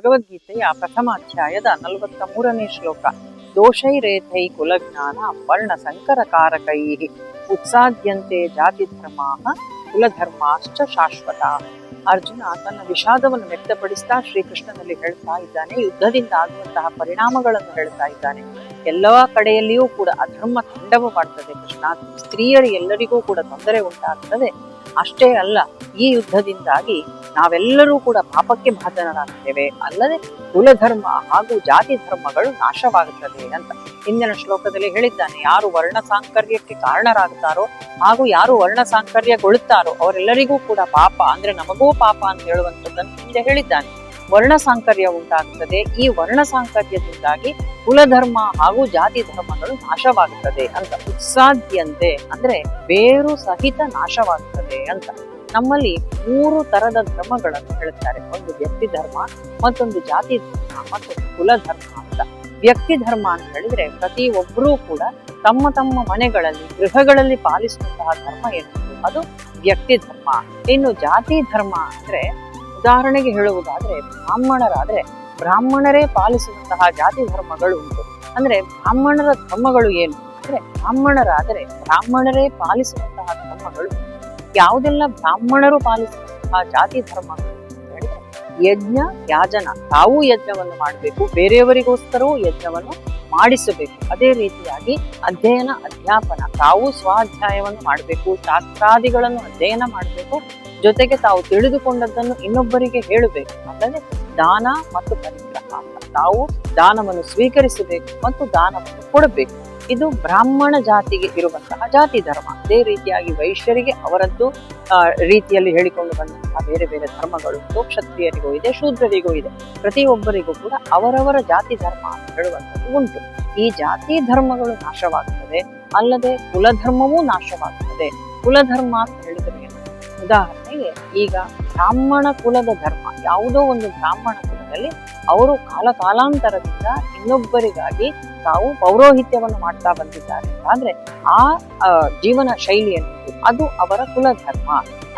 ಭಗವದ್ಗೀತೆಯ ಪ್ರಥಮ ಅಧ್ಯಾಯದ ನಲವತ್ತ ಮೂರನೇ ಶ್ಲೋಕ ದೋಷೈರೇಥೈ ಕುಲಜ್ಞಾನ ವರ್ಣ ಸಂಕರಕಾರಕೈ ಉತ್ಸಾದ್ಯಂತೆ ಜಾತಿ ಧರ್ಮಾ ಕುಲಧರ್ಮಾಶ್ಚ ಶಾಶ್ವತ. ಅರ್ಜುನ ತನ್ನ ವಿಷಾದವನ್ನು ವ್ಯಕ್ತಪಡಿಸ್ತಾ ಶ್ರೀಕೃಷ್ಣನಲ್ಲಿ ಹೇಳ್ತಾ ಇದ್ದಾನೆ, ಯುದ್ಧದಿಂದ ಆಗುವಂತಹ ಪರಿಣಾಮಗಳನ್ನು ಹೇಳ್ತಾ ಇದ್ದಾನೆ. ಎಲ್ಲ ಕಡೆಯಲ್ಲಿಯೂ ಕೂಡ ಅಧರ್ಮ ತಂಡವ ಮಾಡ್ತದೆ ಕೃಷ್ಣ. ಸ್ತ್ರೀಯರು ಎಲ್ಲರಿಗೂ ಕೂಡ ತೊಂದರೆ ಉಂಟಾಗ್ತದೆ. ಅಷ್ಟೇ ಅಲ್ಲ, ಈ ಯುದ್ಧದಿಂದಾಗಿ ನಾವೆಲ್ಲರೂ ಕೂಡ ಪಾಪಕ್ಕೆ ಭಾಜನರಾಗ್ತೇವೆ ಅಲ್ಲದೆ ಕುಲಧರ್ಮ ಹಾಗೂ ಜಾತಿ ಧರ್ಮಗಳು ನಾಶವಾಗುತ್ತದೆ ಅಂತ ಹಿಂದಿನ ಶ್ಲೋಕದಲ್ಲಿ ಹೇಳಿದ್ದಾನೆ. ಯಾರು ವರ್ಣ ಸಾಂಕರ್ಯಕ್ಕೆ ಕಾರಣರಾಗುತ್ತಾರೋ ಹಾಗೂ ಯಾರು ವರ್ಣ ಸಾಂಕರ್ಯಗೊಳ್ಳುತ್ತಾರೋ ಅವರೆಲ್ಲರಿಗೂ ಕೂಡ ಪಾಪ, ಅಂದ್ರೆ ನಮಗೂ ಪಾಪ ಅಂತ ಹೇಳುವಂಥದ್ದನ್ನು ಹಿಂದೆ ಹೇಳಿದ್ದಾನೆ. ವರ್ಣ ಸಾಂಕರ್ಯ ಉಂಟಾಗುತ್ತದೆ ಈ ವರ್ಣ ಸಾಂಕರ್ಯದಿಂದಾಗಿ ಕುಲಧರ್ಮ ಹಾಗೂ ಜಾತಿ ಧರ್ಮಗಳು ನಾಶವಾಗುತ್ತದೆ ಅಂತ ಉತ್ಸಾಧ್ಯಂತೆ ಅಂದ್ರೆ ಬೇರು ಸಹಿತ ನಾಶವಾಗುತ್ತದೆ ಅಂತ ನಮ್ಮಲ್ಲಿ ಮೂರು ತರದ ಧರ್ಮಗಳನ್ನು ಹೇಳುತ್ತಾರೆ ಒಂದು ವ್ಯಕ್ತಿ ಧರ್ಮ, ಮತ್ತೊಂದು ಜಾತಿ ಧರ್ಮ ಮತ್ತು ಕುಲ ಧರ್ಮ ಅಂತ. ವ್ಯಕ್ತಿ ಧರ್ಮ ಅಂತ ಹೇಳಿದ್ರೆ ಪ್ರತಿ ಒಬ್ಬರೂ ಕೂಡ ತಮ್ಮ ತಮ್ಮ ಮನೆಗಳಲ್ಲಿ, ಗೃಹಗಳಲ್ಲಿ ಪಾಲಿಸುವಂತಹ ಧರ್ಮ ಏನು? ಅದು ವ್ಯಕ್ತಿ ಧರ್ಮ. ಇನ್ನು ಜಾತಿ ಧರ್ಮ ಅಂದ್ರೆ ಉದಾಹರಣೆಗೆ ಹೇಳುವುದಾದ್ರೆ ಬ್ರಾಹ್ಮಣರಾದ್ರೆ ಬ್ರಾಹ್ಮಣರೇ ಪಾಲಿಸುವಂತಹ ಜಾತಿ ಧರ್ಮಗಳು ಉಂಟು. ಅಂದ್ರೆ ಬ್ರಾಹ್ಮಣರ ಧರ್ಮಗಳು ಏನು? ಅಂದ್ರೆ ಬ್ರಾಹ್ಮಣರಾದರೆ ಬ್ರಾಹ್ಮಣರೇ ಪಾಲಿಸುವಂತಹ ಧರ್ಮಗಳು ಯಾವುದೆಲ್ಲ ಬ್ರಾಹ್ಮಣರು ಪಾಲಿಸುವಂತಹ ಜಾತಿ ಧರ್ಮ ಯಜ್ಞ, ಯಾಜನ, ತಾವು ಯಜ್ಞವನ್ನು ಮಾಡಬೇಕು, ಬೇರೆಯವರಿಗೋಸ್ಕರವೂ ಯಜ್ಞವನ್ನು ಮಾಡಿಸಬೇಕು. ಅದೇ ರೀತಿಯಾಗಿ ಅಧ್ಯಯನ, ಅಧ್ಯಾಪನ, ತಾವು ಸ್ವಾಧ್ಯಾಯವನ್ನು ಮಾಡಬೇಕು, ಶಾಸ್ತ್ರಾದಿಗಳನ್ನು ಅಧ್ಯಯನ ಮಾಡಬೇಕು, ಜೊತೆಗೆ ತಾವು ತಿಳಿದುಕೊಂಡದ್ದನ್ನು ಇನ್ನೊಬ್ಬರಿಗೆ ಹೇಳಬೇಕು. ಅಂದರೆ ದಾನ ಮತ್ತು ಪರಿಗ್ರಹ. ತಾವು ದಾನವನ್ನು ಸ್ವೀಕರಿಸಬೇಕು ಮತ್ತು ದಾನವನ್ನು ಕೊಡಬೇಕು. ಇದು ಬ್ರಾಹ್ಮಣ ಜಾತಿಗೆ ಇರುವಂತಹ ಜಾತಿ ಧರ್ಮ. ಅದೇ ರೀತಿಯಾಗಿ ವೈಶ್ಯರಿಗೆ ಅವರದ್ದು ರೀತಿಯಲ್ಲಿ ಹೇಳಿಕೊಂಡು ಬಂದಂತಹ ಬೇರೆ ಬೇರೆ ಧರ್ಮಗಳು ಕ್ಷತ್ರಿಯರಿಗೂ ಇದೆ, ಶೂದ್ರರಿಗೂ ಇದೆ. ಪ್ರತಿಯೊಬ್ಬರಿಗೂ ಕೂಡ ಅವರವರ ಜಾತಿ ಧರ್ಮ ಅಂತ ಹೇಳುವಂಥದ್ದು ಉಂಟು. ಈ ಜಾತಿ ಧರ್ಮಗಳು ನಾಶವಾಗುತ್ತದೆ ಅಲ್ಲದೆ ಕುಲಧರ್ಮವೂ ನಾಶವಾಗುತ್ತದೆ ಕುಲಧರ್ಮ ಅಂತ ಹೇಳಿದ್ರೆ ಉದಾಹರಣೆಗೆ ಈಗ ಬ್ರಾಹ್ಮಣ ಕುಲದ ಧರ್ಮ, ಯಾವುದೋ ಒಂದು ಬ್ರಾಹ್ಮಣ ಕುಲದಲ್ಲಿ ಅವರು ಕಾಲ ಕಾಲಾಂತರದಿಂದ ಇನ್ನೊಬ್ಬರಿಗಾಗಿ ತಾವು ಪೌರೋಹಿತ್ಯವನ್ನು ಮಾಡ್ತಾ ಬಂದಿದ್ದಾರೆ. ಆದ್ರೆ ಆ ಜೀವನ ಶೈಲಿ ಅದು ಅವರ ಕುಲಧರ್ಮ.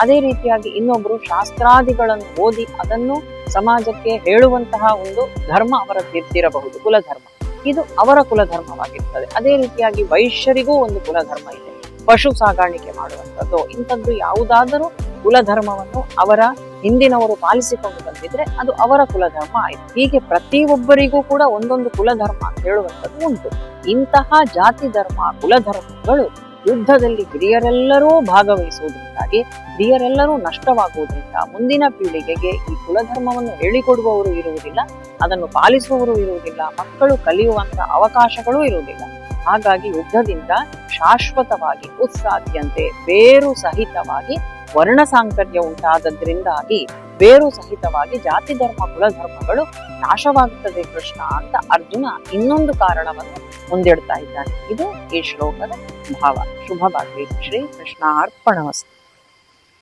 ಅದೇ ರೀತಿಯಾಗಿ ಇನ್ನೊಬ್ಬರು ಶಾಸ್ತ್ರಾದಿಗಳನ್ನು ಓದಿ ಅದನ್ನು ಸಮಾಜಕ್ಕೆ ಹೇಳುವಂತಹ ಒಂದು ಧರ್ಮ ಅವರದ್ದಿರಬಹುದು ಕುಲಧರ್ಮ. ಇದು ಅವರ ಕುಲಧರ್ಮವಾಗಿರ್ತದೆ. ಅದೇ ರೀತಿಯಾಗಿ ವೈಶ್ಯರಿಗೂ ಒಂದು ಕುಲಧರ್ಮ ಇದೆ. ಪಶು ಸಾಗಾಣಿಕೆ ಮಾಡುವಂಥದ್ದು, ಇಂಥದ್ದು ಯಾವುದಾದರೂ ಕುಲಧರ್ಮವನ್ನು ಅವರ ಹಿಂದಿನವರು ಪಾಲಿಸಿಕೊಂಡು ಬಂದಿದ್ರೆ ಅದು ಅವರ ಕುಲಧರ್ಮ ಆಯ್ತು. ಹೀಗೆ ಪ್ರತಿಯೊಬ್ಬರಿಗೂ ಕೂಡ ಒಂದೊಂದು ಕುಲಧರ್ಮ ಅಂತ ಹೇಳುವಂಥದ್ದು ಉಂಟು. ಇಂತಹ ಜಾತಿ ಧರ್ಮ, ಕುಲಧರ್ಮಗಳು ಯುದ್ಧದಲ್ಲಿ ಹಿರಿಯರೆಲ್ಲರೂ ಭಾಗವಹಿಸುವುದರಿಂದಾಗಿ ಹಿರಿಯರೆಲ್ಲರೂ ನಷ್ಟವಾಗುವುದರಿಂದ ಮುಂದಿನ ಪೀಳಿಗೆಗೆ ಈ ಕುಲಧರ್ಮವನ್ನು ಹೇಳಿಕೊಡುವವರು ಇರುವುದಿಲ್ಲ, ಅದನ್ನು ಪಾಲಿಸುವವರು ಇರುವುದಿಲ್ಲ, ಮಕ್ಕಳು ಕಲಿಯುವಂತಹ ಅವಕಾಶಗಳೂ ಇರುವುದಿಲ್ಲ. ಹಾಗಾಗಿ ಯುದ್ಧದಿಂದ ಶಾಶ್ವತವಾಗಿ ಉತ್ಸಾದ್ಯಂತೆ ಬೇರು ಸಹಿತವಾಗಿ ವರ್ಣ ಸಾಂಕರ್ಯ ಉಂಟಾದದ್ರಿಂದಾಗಿ ಬೇರು ಸಹಿತವಾಗಿ ಜಾತಿ, ಧರ್ಮ, ಕುಲ, ಧರ್ಮಗಳು ನಾಶವಾಗುತ್ತದೆ ಕೃಷ್ಣ ಅಂತ ಅರ್ಜುನ ಇನ್ನೊಂದು ಕಾರಣವನ್ನು ಮುಂದಿಡ್ತಾ ಇದ್ದಾನೆ. ಇದು ಈ ಶ್ಲೋಕದ ಭಾವ. ಶುಭವಾಗಲಿ ಶ್ರೀ ಕೃಷ್ಣ ಅರ್ಪಣವಸ್ತು